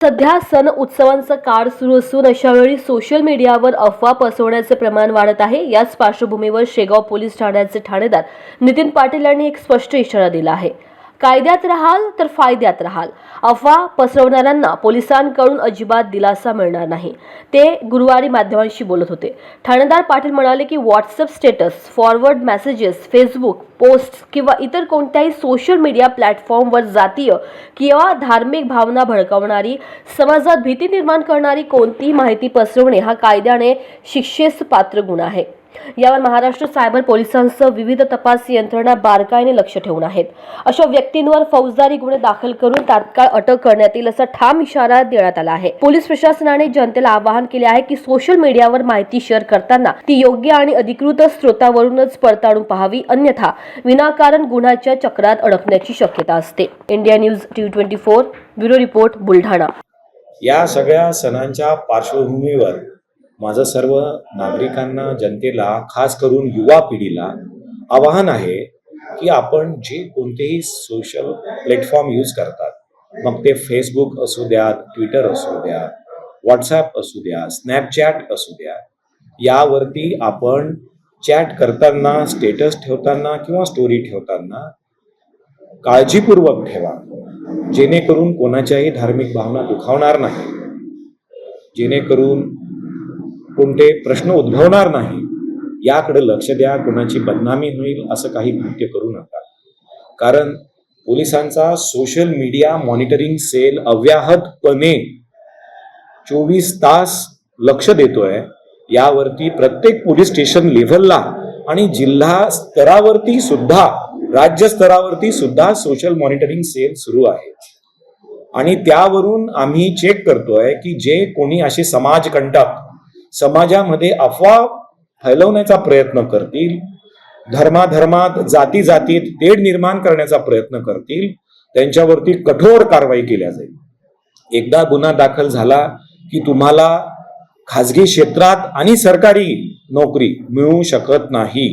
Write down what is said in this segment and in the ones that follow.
सध्या सण उत्सवांचं काळ सुरू असून अशा वेळी सोशल मीडियावर अफवा पसरवण्याचे प्रमाण वाढत आहे. याच पार्श्वभूमीवर शेगाव पोलीस ठाण्याचे ठाणेदार नितीन पाटील यांनी एक स्पष्ट इशारा दिला आहे. कायद्यात राहाल तर फायद्यात राहाल. अफवा पसरवणाऱ्यांना पोलिसांकडून अजिबात दिलासा मिळणार नाही. ते गुरुवारी माध्यमांशी बोलत होते. ठाणेदार पाटील म्हणाले की WhatsApp status forward messages Facebook post किंवा इतर कोणत्याही सोशल मीडिया प्लॅटफॉर्मवर जातीय किंवा धार्मिक भावना भडकावणारी समाजात भीती निर्माण करणारी कोणतीही माहिती पसरवणे हा कायद्याने शिक्षेस पात्र गुन्हा आहे. यावर महाराष्ट्र सायबर पोलिसांसह विविध तपास यंत्रणा बारकाईने लक्ष ठेवून आहेत. अशा व्यक्तींवर फौजदारी गुन्हे दाखल करून तात्काळ अटक करण्यात येईल असा ठाम इशारा देण्यात आला आहे. पोलीस प्रशासनाने जनतेला आवाहन केले आहे की सोशल मीडियावर माहिती शेअर करताना ती योग्य आणि अधिकृत स्रोतावरूनच पडताळून पाहावी अन्यथा विनाकारण गुन्ह्याच्या चक्रात अडकण्याची शक्यता असते. India news T twenty four bureau report Buldhana. या सगळ्या सणांच्या पार्श्वभूमीवर माझं सर्व नागरिकांना जनतेला खास करून युवा पिढीला आवाहन आहे की आपण जे कोणतेही सोशल प्लॅटफॉर्म यूज करतात मग ते फेसबुक असू द्या ट्विटर असू द्या व्हॉट्सॲप असू द्या स्नॅपचॅट असू द्या यावरती आपण चॅट करताना स्टेटस ठेवताना किंवा स्टोरी ठेवताना काळजीपूर्वक ठेवा. जेणेकरून कोणाच्याही धार्मिक भावना दुखावणार नाही. जेणेकरून कोणते प्रश्न उद्भवणार नाही याकडे लक्ष द्या कोणाची बदनामी होईल असं काही कृत्य करू नका. कारण पोलिसांचा सोशल मीडिया मॉनिटरिंग सेल अव्याहतपणे चोवीस तास लक्ष देतोय यावरती प्रत्येक पोलीस स्टेशन लेव्हलला आणि जिल्हा स्तरावरती सुद्धा राज्य स्तरावरती सुद्धा सोशल मॉनिटरिंग सेल सुरू आहे. आणि त्यावरून आम्ही चेक करतोय की जे कोणी असे समाजकंटक समाजामध्ये अफवा फैलवण्याचा प्रयत्न करतील धर्माधर्मात जाती जातीत तेढ निर्माण करण्याचा प्रयत्न करतील त्यांच्यावरती कठोर कारवाई केल्या जाईल. एकदा गुन्हा दाखल झाला की तुम्हाला खाजगी क्षेत्रात आणि सरकारी नोकरी मिळू शकत नाही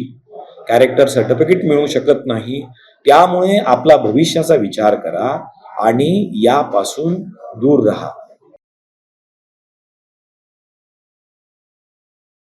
कॅरेक्टर सर्टिफिकेट मिळू शकत नाही त्यामुळे आपला भविष्याचा विचार करा आणि यापासून दूर राहा.